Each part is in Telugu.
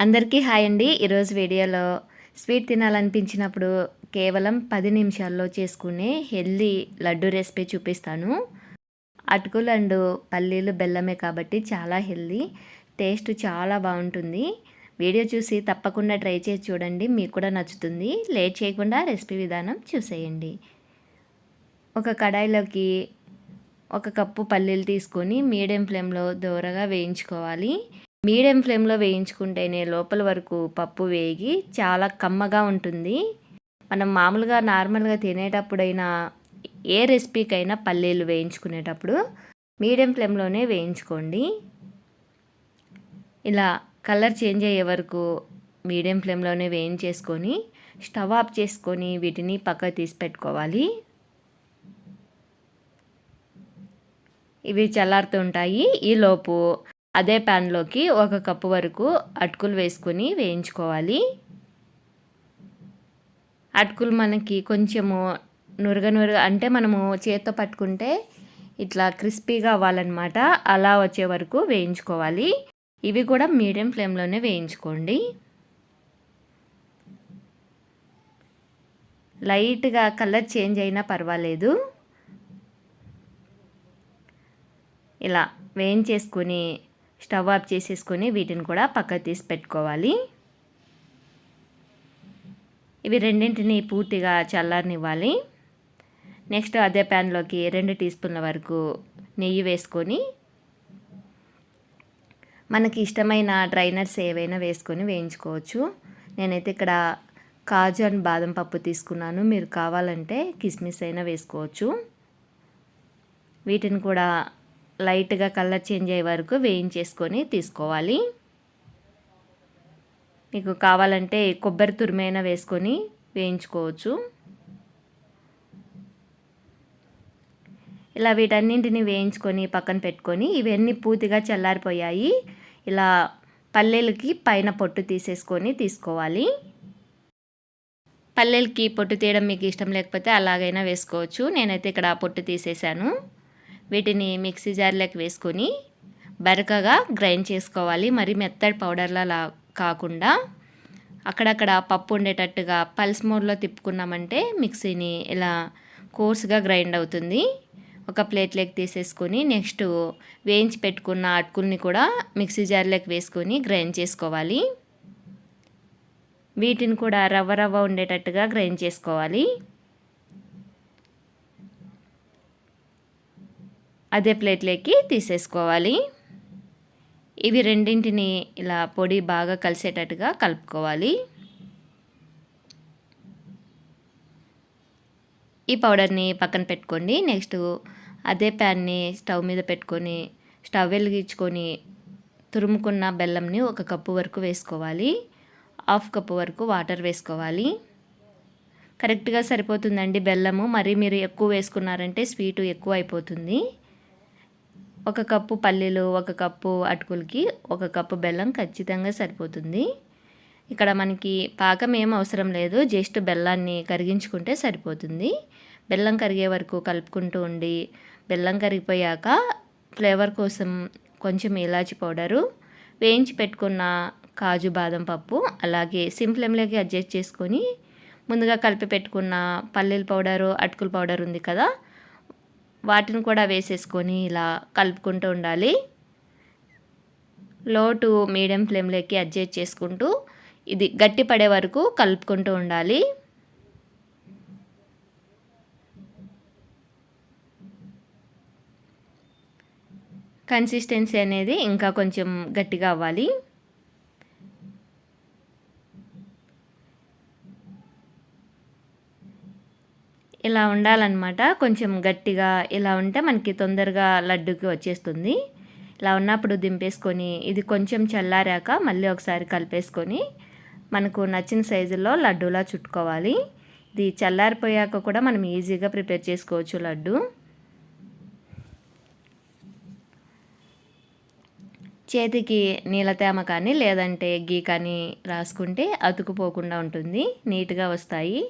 అందరికీ హాయ్ అండి. ఈరోజు వీడియోలో స్వీట్ తినాలనిపించినప్పుడు కేవలం పది నిమిషాల్లో చేసుకునే హెల్దీ లడ్డు రెసిపీ చూపిస్తాను. అటుకులు అండ్ పల్లీలు బెల్లమే కాబట్టి చాలా హెల్దీ టేస్ట్ చాలా బాగుంటుంది. వీడియో చూసి తప్పకుండా ట్రై చేసి చూడండి మీకు కూడా నచ్చుతుంది. లేట్ చేయకుండా రెసిపీ విధానం చూసేయండి. ఒక కడాయిలోకి ఒక కప్పు పల్లీలు తీసుకొని మీడియం ఫ్లేమ్లో దోరగా వేయించుకోవాలి. మీడియం ఫ్లేమ్లో వేయించుకుంటేనే లోపల వరకు పప్పు వేగి చాలా కమ్మగా ఉంటుంది. మనం మామూలుగా నార్మల్గా తినేటప్పుడైనా ఏ రెసిపీకైనా పల్లీలు వేయించుకునేటప్పుడు మీడియం ఫ్లేమ్లోనే వేయించుకోండి. ఇలా కలర్ చేంజ్ అయ్యే వరకు మీడియం ఫ్లేమ్లోనే వేయించేసుకొని స్టవ్ ఆఫ్ చేసుకొని వీటిని పక్క తీసి పెట్టుకోవాలి. ఇవి చల్లారుతుంటాయి ఈలోపు అదే ప్యాన్లోకి ఒక కప్పు వరకు అటుకులు వేసుకొని వేయించుకోవాలి. అటుకులు మనకి కొంచెము నురగ నురగ అంటే మనము చేత్తో పట్టుకుంటే ఇట్లా క్రిస్పీగా అవ్వాలన్నమాట. అలా వచ్చే వరకు వేయించుకోవాలి. ఇవి కూడా మీడియం ఫ్లేమ్లోనే వేయించుకోండి. లైట్గా కలర్ చేంజ్ అయినా పర్వాలేదు. ఇలా వేయించేసుకొని స్టవ్ ఆఫ్ చేసేసుకొని వీటిని కూడా పక్కకు తీసి పెట్టుకోవాలి. ఇవి రెండింటిని పూర్తిగా చల్లారనివ్వాలి. నెక్స్ట్ అదే ప్యాన్లోకి రెండు టీ స్పూన్ల వరకు నెయ్యి వేసుకొని మనకి ఇష్టమైన డ్రైనర్స్ ఏవైనా వేసుకొని వేయించుకోవచ్చు. నేనైతే ఇక్కడ కాజు అండ్ బాదం పప్పు తీసుకున్నాను. మీరు కావాలంటే కిస్మిస్ అయినా వేసుకోవచ్చు. వీటిని కూడా లైట్గా కలర్ చేంజ్ అయ్యే వరకు వేయించేసుకొని తీసుకోవాలి. మీకు కావాలంటే కొబ్బరి తురిమైనా వేసుకొని వేయించుకోవచ్చు. ఇలా వీటన్నింటిని వేయించుకొని పక్కన పెట్టుకొని ఇవన్నీ పూర్తిగా చల్లారిపోయాయి. ఇలా పల్లెలకి పైన పొట్టు తీసేసుకొని తీసుకోవాలి. పల్లెలకి పొట్టు తీయడం మీకు ఇష్టం లేకపోతే అలాగైనా వేసుకోవచ్చు. నేనైతే ఇక్కడ పొట్టు తీసేసాను వీటిని మిక్సీ జార్లోకి వేసుకొని బరకగా గ్రైండ్ చేసుకోవాలి. మరి మెత్తడి పౌడర్లా కాకుండా అక్కడక్కడ పప్పు ఉండేటట్టుగా పల్స్ మోడ్లో తిప్పుకున్నామంటే మిక్సీని ఇలా కోర్స్గా గ్రైండ్ అవుతుంది. ఒక ప్లేట్లోకి తీసేసుకొని నెక్స్ట్ వేయించి పెట్టుకున్న అటుకుల్ని కూడా మిక్సీ జార్లోకి వేసుకొని గ్రైండ్ చేసుకోవాలి. వీటిని కూడా రవ్వ రవ్వ ఉండేటట్టుగా గ్రైండ్ చేసుకోవాలి. అదే ప్లేట్లోకి తీసేసుకోవాలి. ఇవి రెండింటిని ఇలా పొడి బాగా కలిసేటట్టుగా కలుపుకోవాలి. ఈ పౌడర్ని పక్కన పెట్టుకోండి. నెక్స్ట్ అదే ప్యాన్ని స్టవ్ మీద పెట్టుకొని స్టవ్ వెలిగించుకొని తురుముకున్న బెల్లంని ఒక కప్పు వరకు వేసుకోవాలి. హాఫ్ కప్పు వరకు వాటర్ వేసుకోవాలి. కరెక్ట్గా సరిపోతుందండి బెల్లము. మరి మీరు ఎక్కువ వేసుకున్నారంటే స్వీటు ఎక్కువ అయిపోతుంది ఒక కప్పు పల్లీలు ఒక కప్పు అటుకులకి ఒక కప్పు బెల్లం ఖచ్చితంగా సరిపోతుంది. ఇక్కడ మనకి పాకం ఏం అవసరం లేదు జస్ట్ బెల్లాన్ని కరిగించుకుంటే సరిపోతుంది. బెల్లం కరిగే వరకు కలుపుకుంటూ ఉండి బెల్లం కరిగిపోయాక ఫ్లేవర్ కోసం కొంచెం ఇలాచి పౌడరు వేయించి పెట్టుకున్న కాజు బాదం పప్పు అలాగే సింప్లెంలోకి అడ్జస్ట్ చేసుకొని ముందుగా కలిపి పెట్టుకున్న పల్లీల పౌడరు అటుకుల పౌడర్ ఉంది కదా వాటిని కూడా వేసేసుకొని ఇలా కలుపుకుంటూ ఉండాలి. లో టు మీడియం ఫ్లేమ్లోకి అడ్జస్ట్ చేసుకుంటూ ఇది గట్టి పడే వరకు కలుపుకుంటూ ఉండాలి. కన్సిస్టెన్సీ అనేది ఇంకా కొంచెం గట్టిగా అవ్వాలి. ఇలా ఉండాలన్నమాట. కొంచెం గట్టిగా ఇలా ఉంటే మనకి తొందరగా లడ్డుకి వచ్చేస్తుంది. ఇలా ఉన్నప్పుడు దింపేసుకొని ఇది కొంచెం చల్లారాక మళ్ళీ ఒకసారి కలిపేసుకొని మనకు నచ్చిన సైజులో లడ్డూలా చుట్టుకోవాలి. ఇది చల్లారిపోయాక కూడా మనం ఈజీగా ప్రిపేర్ చేసుకోవచ్చు లడ్డు. చేతికి నీళ్ళ తేమ కానీ లేదంటే గీ కానీ రాసుకుంటే అతుకుపోకుండా ఉంటుంది. నీట్గా వస్తాయి.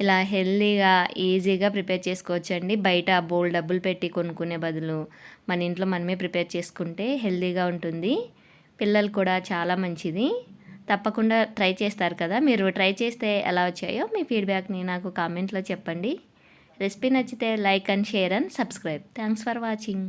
ఇలా హెల్దీగా ఈజీగా ప్రిపేర్ చేసుకోవచ్చు అండి బయట బోల్ డబ్బులు పెట్టి కొనుక్కునే బదులు మన ఇంట్లో మనమే ప్రిపేర్ చేసుకుంటే హెల్దీగా ఉంటుంది. పిల్లలు కూడా చాలా మంచిది. తప్పకుండా ట్రై చేస్తారు కదా. మీరు ట్రై చేస్తే ఎలా వచ్చాయో మీ ఫీడ్బ్యాక్ని నాకు కామెంట్లో చెప్పండి. రెసిపీ నచ్చితే like and share and subscribe. Thanks for watching.